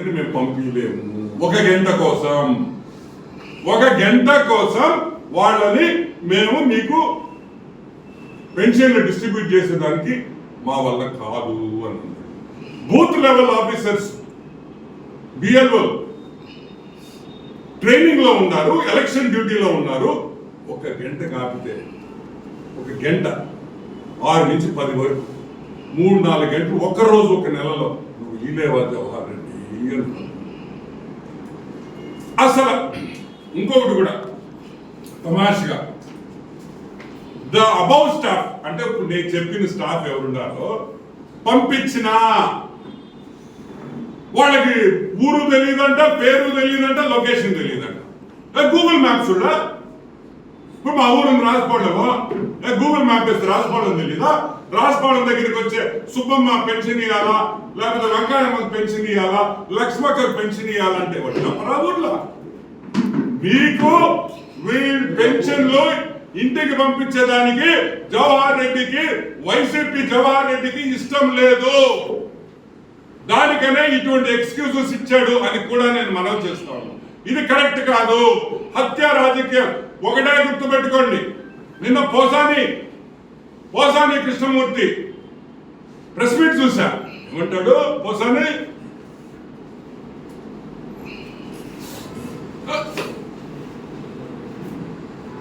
మందిని మేము పంపించలేము ఒక గంట కోసం. ఒక గంట కోసం వాళ్ళని మేము మీకు పెన్షన్లు డిస్ట్రిబ్యూట్ చేసేదానికి మా వల్ల కాదు అని బూత్ లెవెల్ ఆఫీసర్స్ బిఎల్ఓ ట్రైనింగ్లో ఉన్నారు ఎలక్షన్ డ్యూటీలో ఉన్నారు. ఒక గంట కాపితే ఒక గంట ఆరు నుంచి పది వరకు మూడు నాలుగు గంటలు ఒక్క రోజు ఒక నెలలో నువ్వు ఈ జవహర్ రెడ్డి అసలు ఇంకొకటి కూడా తమాషగా. ద అబౌవ్ స్టాఫ్ అంటే ఇప్పుడు నేను చెప్పిన స్టాఫ్ ఎవరున్నారో పంపించిన వాళ్ళకి ఊరు తెలియదంట పేరు తెలియదంట లొకేషన్ తెలియదంట. గూగుల్ మ్యాప్స్ కూడా ఇప్పుడు మా ఊరు రాసుకోవడము గూగుల్ మ్యాప్ వేస్తే రాసుకోవడం తెలియదా? రాజభవనం దగ్గరికి వచ్చే సుబ్బమ్మ పెన్షన్ ఇవ్వాలా లేకపోతే వెంకయ్యమ్మ పెన్షన్ ఇవ్వాలా లక్ష్మకర్ పెన్షన్ ఇవ్వాలంటే వచ్చినప్పుడు ఊర్లో మీకు మీ పెన్షన్లు ఇంటికి పంపించేదానికి జవహర్ రెడ్డికి వైసీపీ జవహర్ రెడ్డికి ఇష్టం లేదు. దానికనే ఇటువంటి ఎక్స్క్యూజెస్ ఇచ్చాడు అని కూడా నేను మనవి చేస్తాను ఇది కరెక్ట్ కాదు. హత్య రాజకీయం. ఒకటే గుర్తుపెట్టుకోండి. నిన్న పోసాని పోసాని కృష్ణమూర్తి. ప్రెస్ మీట్ చూసా. ఏమంటాడు? పోసాని.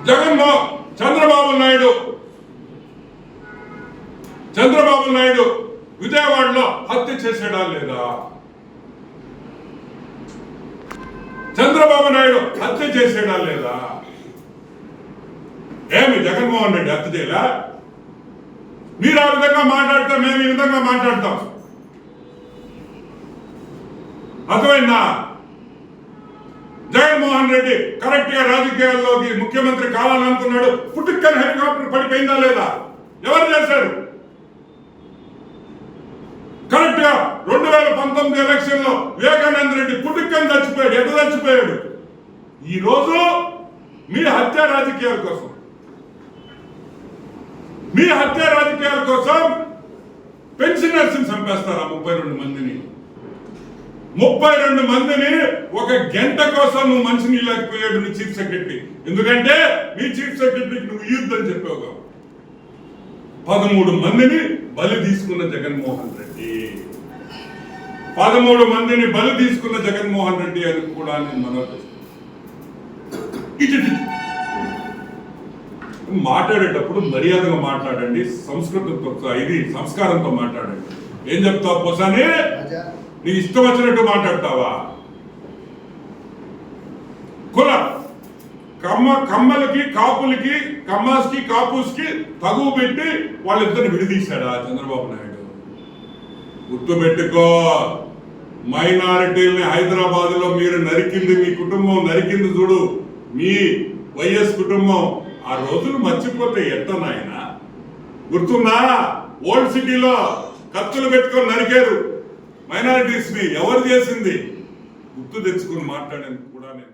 జగన్మో చంద్రబాబు నాయుడు. చంద్రబాబు నాయుడు విజయవాడలో హత్య చేసాడా లేదా? చంద్రబాబు నాయుడు హత్య చేసాడా లేదా? ఏమి జగన్మోహన్ రెడ్డి హత్య చేయలే? మీరు ఆ విధంగా మాట్లాడితే మేము ఈ విధంగా మాట్లాడతాం. అర్థమైందా? జగన్మోహన్ రెడ్డి కరెక్ట్గా రాజకీయాల్లోకి ముఖ్యమంత్రి కావాలనుకున్నాడు. పుట్టుకని హెలికాప్టర్ పడిపోయిందా లేదా? ఎవరు చేశారు? కరెక్ట్గా రెండు వేల పంతొమ్మిది ఎలక్షన్లో వివేకానంద రెడ్డి పుట్టుకని చచ్చిపోయాడు. ఎటు చచ్చిపోయాడు? ఈ రోజు మీ హత్య రాజకీయాల కోసం. మీ హత్య రాజకీయాల కోసం పెన్షనర్స్ చంపేస్తారా ముప్పై రెండు మందిని? ముప్పై రెండు మందిని ఒక గంట కోసం నువ్వు మనిషిని ఇవ్వలేకపోయాడు నీ చీఫ్ సెక్రటరీ. ఎందుకంటే మీ చీఫ్ సెక్రటరీకి నువ్వు ఇయ్యొద్దని చెప్పావు. పదమూడు మందిని బలి తీసుకున్న జగన్మోహన్ రెడ్డి. పదమూడు మందిని బలి తీసుకున్న జగన్మోహన్ రెడ్డి అని కూడా నేను మనోజ్ ఇటు. మాట్లాడేటప్పుడు మర్యాదగా మాట్లాడండి సంస్కృతంతో ఇది సంస్కారంతో మాట్లాడండి. ఏం చెప్తావు పోసాని? నీ ఇష్టం వచ్చినట్టు మాట్లాడతావా? కుల. కమ్మ కమ్మలకి కాపులకి కమ్మాస్కి కాపుస్కి తగువ పెట్టి వాళ్ళిద్దరిని విడదీశాడా చంద్రబాబు నాయుడు? గుర్తుపెట్టుకో మైనారిటీల్ని హైదరాబాద్లో మీరు నరికింది మీ కుటుంబం నరికింది చూడు. మీ వైఎస్ కుటుంబం. ఆ రోజులు మర్చిపోతే ఎట్ట నాయన? గుర్తుందా? ఓల్డ్ సిటీలో కత్తులు పెట్టుకొని నరికారు. మైనారిటీస్ని ఎవరు చేసింది? గుర్తు తెచ్చుకొని మాట్లాడేందుకు కూడా నేను